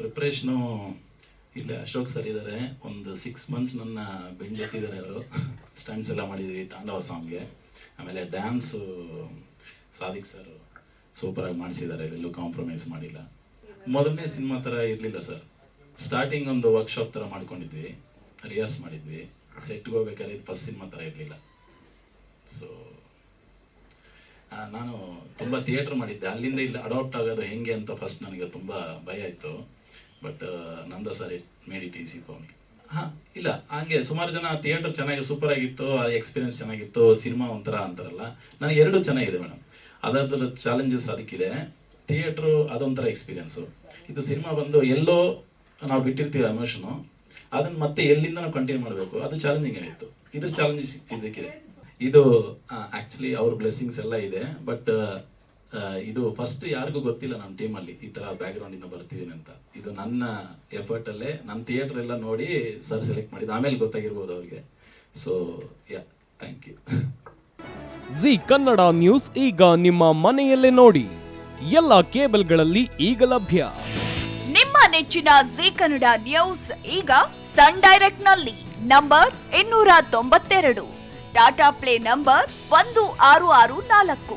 Preparation ಇಲ್ಲ Ashok sir ಇದ್ದಾರೆ ಒಂದು ಸಿಕ್ಸ್ ಮಂತ್ಸ್ ನನ್ನ ಬೆಂಡೆತ್ತಿದ್ದಾರೆ ಅವರು. ಸ್ಟಂಟ್ಸ್ ಎಲ್ಲ ಮಾಡಿದ್ವಿ ತಾಂಡವ ಸಾಂಗ್ಗೆ ಆಮೇಲೆ ಡ್ಯಾನ್ಸು ಸಾದಿಕ್ ಸರ್ ಸೂಪರಾಗಿ ಮಾಡಿಸಿದ್ದಾರೆ. ಎಲ್ಲೂ ಕಾಂಪ್ರಮೈಸ್ ಮಾಡಿಲ್ಲ. ಮೊದಲನೇ ಸಿನಿಮಾ ಥರ ಇರಲಿಲ್ಲ ಸರ್ ಸ್ಟಾರ್ಟಿಂಗ್ ಒಂದು ವರ್ಕ್ಶಾಪ್ ಥರ ಮಾಡ್ಕೊಂಡಿದ್ವಿ. ರಿಯಾಸ್ ಮಾಡಿದ್ವಿ. ಸೆಟ್ಗೆ ಹೋಗ್ಬೇಕಾದ್ರೆ ಇದು ಫಸ್ಟ್ ಸಿನಿಮಾ ಥರ ಇರಲಿಲ್ಲ. ಸೊ ನಾನು ತುಂಬ ಥಿಯೇಟ್ರ್ ಮಾಡಿದ್ದೆ. ಅಲ್ಲಿಂದ ಇಲ್ಲಿ ಅಡಾಪ್ಟ್ ಆಗೋದು ಹೆಂಗೆ ಅಂತ ಫಸ್ಟ್ ನನಗೆ ತುಂಬ ಭಯ ಇತ್ತು. But Nanda sir it made it easy for me ಹಾಂ, ಇಲ್ಲ, ಹಂಗೆ ಸುಮಾರು ಜನ ಥಿಯೇಟರ್ ಚೆನ್ನಾಗಿ ಸೂಪರ್ ಆಗಿತ್ತು, ಆ ಎಕ್ಸ್ಪೀರಿಯನ್ಸ್ ಚೆನ್ನಾಗಿತ್ತು ಸಿನಿಮಾ ಒಂಥರ ಅಂತಾರಲ್ಲ. ನನಗೆ ಎರಡು ಚೆನ್ನಾಗಿದೆ ಮೇಡಮ್ ಅದರದ್ರ ಚಾಲೆಂಜಸ್ ಅದಕ್ಕಿದೆ. ಥಿಯೇಟ್ರು ಅದೊಂಥರ ಎಕ್ಸ್ಪೀರಿಯನ್ಸು ಇದು ಸಿನಿಮಾ ಬಂದು ಎಲ್ಲೋ ನಾವು ಬಿಟ್ಟಿರ್ತೀವಿ ಎಮೋಷನು ಅದನ್ನು ಮತ್ತೆ ಎಲ್ಲಿಂದ ನಾವು ಕಂಟಿನ್ಯೂ ಮಾಡಬೇಕು. ಅದು ಚಾಲೆಂಜಿಂಗ್ ಆಗಿತ್ತು. ಇದ್ರ ಚಾಲೆಂಜಸ್ ಇದಕ್ಕಿದೆ. ಇದು ಆ್ಯಕ್ಚುಲಿ ಅವ್ರ ಬ್ಲೆಸ್ಸಿಂಗ್ಸ್ ಎಲ್ಲ ಇದೆ. ಬಟ್ ಇದು ಫಸ್ಟ್ ಯಾರಿಗೂ ಗೊತ್ತಿಲ್ಲ ನಮ್ಮ ಟೀಮಲ್ಲಿ ಈ ಥರ ಬ್ಯಾಕ್ಗ್ರೌಂಡ್ ಇಂದ ಬರ್ತಿದ್ದೀನಿ ಅಂತ. ಇದು ನನ್ನ ಎಫರ್ಟ್ ಅಲ್ಲೇ ನಮ್ಮ ಥಿಯೇಟರ್ ಎಲ್ಲ ನೋಡಿ ಸರ್ ಸೆಲೆಕ್ಟ್ ಮಾಡಿದ್ದು. ಆಮೇಲೆ ಗೊತ್ತಾಗಿರ್ಬೋದು ಅವ್ರಿಗೆ. So yeah thank you Zee Kannada news ಈಗ ನಿಮ್ಮ ಮನೆಯಲ್ಲೇ ನೋಡಿ. ಎಲ್ಲ ಕೇಬಲ್ಗಳಲ್ಲಿ ಈಗ ಲಭ್ಯ. ನಿಮ್ಮ ನೆಚ್ಚಿನ ಜಿ ಕನ್ನಡ ನ್ಯೂಸ್ ಈಗ ಸನ್ ಡೈರೆಕ್ಟ್ನಲ್ಲಿ ನಂಬರ್ ಇನ್ನೂರ ತೊಂಬತ್ತೆರಡು. ಟಾಟಾ ಪ್ಲೇ ನಂಬರ್ ಒಂದು ಆರು ಆರು ನಾಲ್ಕು.